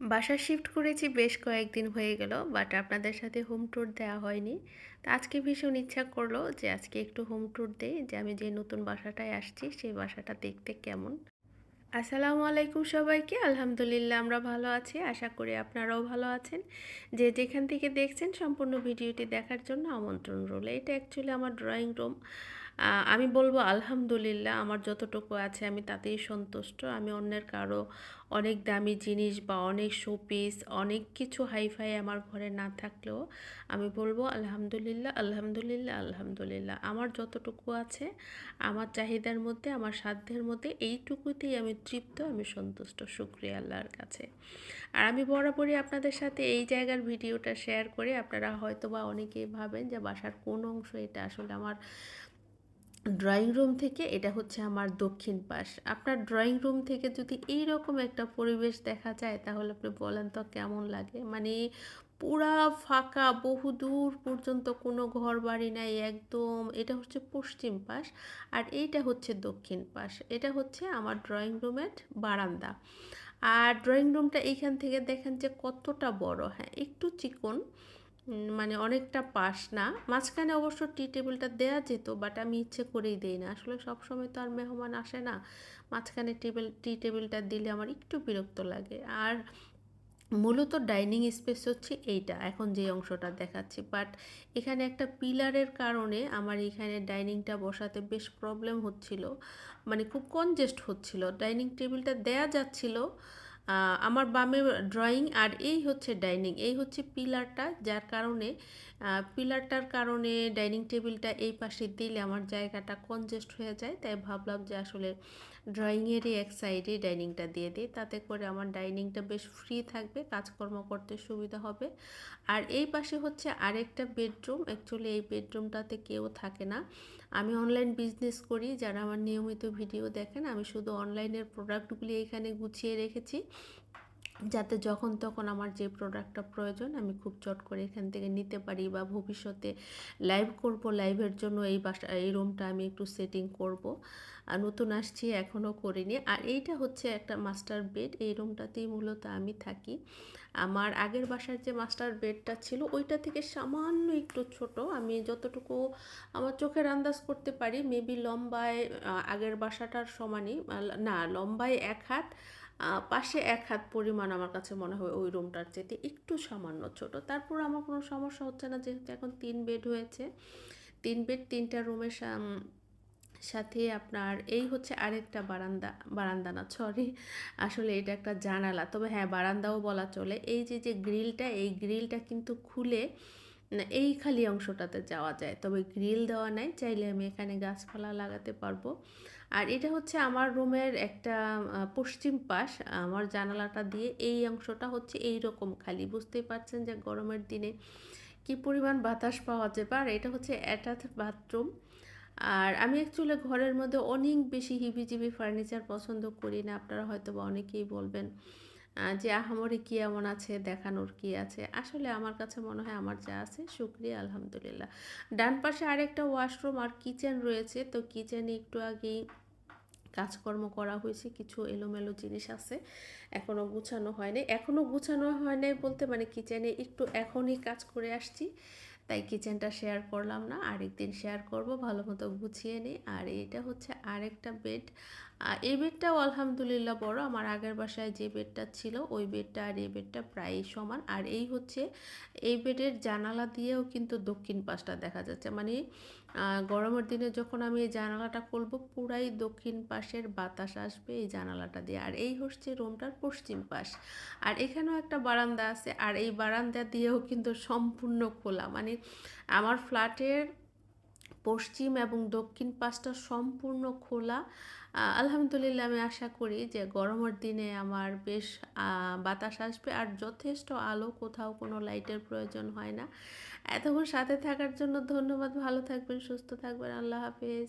বাসা শিফট করেছি, বেশ কয়েকদিন হয়ে গেল বাট আপনাদের সাথে হোম ট্যুর দেওয়া হয়নি। তো আজকে ভীষণ ইচ্ছা করল যে আজকে একটু হোম ট্যুর দেই, যে আমি যে নতুন বাসাটায় আসছি, সেই বাসাটা দেখতে কেমন। আসসালামু আলাইকুম সবাইকে, আলহামদুলিল্লাহ আমরা ভালো আছি, আশা করি আপনারাও ভালো আছেন। যে যেখান থেকে দেখছেন, সম্পূর্ণ ভিডিওটি দেখার জন্য আমন্ত্রণ রইল। এটা অ্যাকচুয়ালি আমার ড্রয়িং রুম আমি বলব আলহামদুলিল্লাহ আমার যতটুকু আছে আমি তাতেই সন্তুষ্ট। আমি অন্যের কারও অনেক দামি জিনিস বা অনেক শোপিস, অনেক কিছু হাইফাই আমার ঘরে না থাকলেও আমি বলব আলহামদুলিল্লাহ আলহামদুলিল্লাহ আলহামদুলিল্লাহ। আমার যতটুকু আছে, আমার চাহিদার মধ্যে, আমার সাধ্যের মধ্যে এইটুকুতেই আমি তৃপ্ত, আমি সন্তুষ্ট। শুক্রিয়া আল্লাহর কাছে। আর আমি বরাবরই আপনাদের সাথে এই জায়গার ভিডিওটা শেয়ার করে। আপনারা হয়তো বা অনেকেই ভাবেন যে বাসার কোন অংশ এটা আসলে আমার ড্রয়িং রুম থেকে এটা হচ্ছে আমার দক্ষিণ পাশ। আপনার ড্রয়িং রুম থেকে যদি এই রকম একটা পরিবেশ দেখা যায়, তাহলে আপনি বলেন তো কেমন লাগে? মানে পুরা ফাঁকা, বহু দূর পর্যন্ত কোনো ঘর বাড়ি নাই একদম। এটা হচ্ছে পশ্চিম পাশ আর এইটা হচ্ছে দক্ষিণ পাশ। এটা হচ্ছে আমার ড্রয়িং রুমের বারান্দা। আর ড্রয়িং রুমটা এইখান থেকে দেখেন যে কতটা বড়। হ্যাঁ একটু চিকন। মানে অনেকটা পাশ না। মাঝখানে অবশ্য টি টেবিলটা দেয়া যেত বাট আমি ইচ্ছে করেই দেই না। আসলে সব সময় তো আর মেহমান আসে না। মাঝখানে টেবিল, টি টেবিলটা দিলে আমার একটু বিরক্ত লাগে। আর মূলত ডাইনিং স্পেস হচ্ছে এইটা, এখন যে অংশটা দেখাচ্ছি। বাট এখানে একটা পিলারের কারণে আমার এখানে ডাইনিংটা বসাতে বেশ প্রবলেম হচ্ছিল। মানে খুব কনজেস্ট হচ্ছিল। ডাইনিং টেবিলটা দেয়া যাচ্ছিল আমার বামে ড্রয়িং আর এই হচ্ছে ডাইনিং এই হচ্ছে পিলারটা যার কারণে পিলারটার কারণে ডাইনিং টেবিলটা এই পাশে দিলে আমার জায়গাটা কনজেস্ট হয়ে যায়। তাই ভাবলাম যে আসলে ড্রয়িংয়েরই এক সাইডে ডাইনিংটা দিয়ে দিই। তাতে করে আমার ডাইনিংটা বেশ ফ্রি থাকবে, কাজকর্ম করতে সুবিধা হবে। আর এই পাশে হচ্ছে আরেকটা বেডরুম অ্যাকচুয়ালি এই বেডরুমটাতে কেউ থাকে না। আমি অনলাইন বিজনেস করি, যারা আমার নিয়মিত ভিডিও দেখেন, আমি শুধু অনলাইনের প্রোডাক্টগুলি এখানে গুছিয়ে রেখেছি। যাতে যখন তখন আমার যে প্রোডাক্টটা প্রয়োজন, আমি খুব চট করে এখান থেকে নিতে পারি বা ভবিষ্যতে লাইভ করব লাইভের জন্য এই বাসা, এই রুমটা আমি একটু সেটিং করব। আর নতুন আসছি, এখনও করিনি। আর এইটা হচ্ছে একটা মাস্টার বেড এই রুমটাতেই মূলত আমি থাকি। আমার আগের বাসার যে মাস্টার বেডটা ছিল, ওইটা থেকে সামান্য একটু ছোট। আমি যতটুকু আমার চোখের আন্দাজ করতে পারি মেবি লম্বায় আগের বাসাটার সমানই, না, লম্বায় এক হাত পাশে এক হাত পরিমাণ আমার কাছে মনে হয় ওই রুমটার চেয়ে একটু সামান্য ছোট। তারপর আমার কোনো সমস্যা হচ্ছে না, যেহেতু এখন তিন বেড হয়েছে। তিন বেড, তিনটা রুমের সাথে আপনার এই হচ্ছে আরেকটা বারান্দা বারান্দা না সরি আসলে এটা একটা জানালা। তবে হ্যাঁ বারান্দাও বলা চলে। এই যে যে গ্রিলটা, এই গ্রিলটা কিন্তু খুলে এই খালি অংশটাতে যাওয়া যায়। তবে গ্রিল দেওয়া নাই, চাইলে আমি এখানে গাছপালা লাগাতে পারব। আর এটা হচ্ছে আমার রুমের একটা পশ্চিম পাশ। আমার জানালাটা দিয়ে এই অংশটা হচ্ছে এই রকম খালি। বুঝতেই পারছেন যে গরমের দিনে কি পরিমাণ বাতাস পাওয়া যাবে। পারে এটা হচ্ছে অ্যাটাচ বাথরুম আর আমি অ্যাকচুয়ালি ঘরের মধ্যে অনেক বেশি হিবিজিবি ফার্নিচার পছন্দ করি না। আপনারা হয়তো বা অনেকেই বলবেন যে, আহামরি কি এমন আছে? দেখানোর কি আছে? আসলে আমার কাছে মনে হয় আমার যা আছে শুক্রিয়া, আলহামদুলিল্লাহ। ডান পাশে আরেকটা ওয়াশরুম আর কিচেন রয়েছে। তো কিচেনে একটু আগেই কাজকর্ম করা হয়েছে। কিছু এলোমেলো জিনিস আছে। এখনও গুছানো হয়নি। এখনও গুছানো হয় নাই বলতে মানে কিচেনে একটু এখনই কাজ করে আসছি। তাই কিচেনটা শেয়ার করলাম না। আরেকদিন শেয়ার করব ভালো মতো গুছিয়ে নিই আর এটা হচ্ছে আরেকটা বেড এই বেডটাও আলহামদুলিল্লাহ বড়। আমার আগের বাসায় যে বেডটা ছিল, ওই বেডটা আর এই বেডটা প্রায় সমান। আর এই হচ্ছে, এই বেডের জানালা দিয়েও কিন্তু দক্ষিণ পাশটা দেখা যাচ্ছে। মানে গরমের দিনে যখন আমি এই জানালাটা খুলব, পুরাই দক্ষিণ পাশের বাতাস আসবে এই জানালাটা দিয়ে। আর এই হচ্ছে রুমটার পশ্চিম পাশ। আর এখানেও একটা বারান্দা আছে, আর এই বারান্দা দিয়েও কিন্তু সম্পূর্ণ খোলা। মানে আমার ফ্ল্যাটের পশ্চিম এবং দক্ষিণ পাশটা সম্পূর্ণ খোলা। আলহামদুলিল্লাহ আমি আশা করি যে গরমের দিনে আমার বেশ বাতাস আসবে আর যথেষ্ট আলো, কোথাও কোনো লাইটের প্রয়োজন হয় না। এতক্ষণ সাথে থাকার জন্য ধন্যবাদ। ভালো থাকবেন, সুস্থ থাকবেন। আল্লাহ হাফেজ।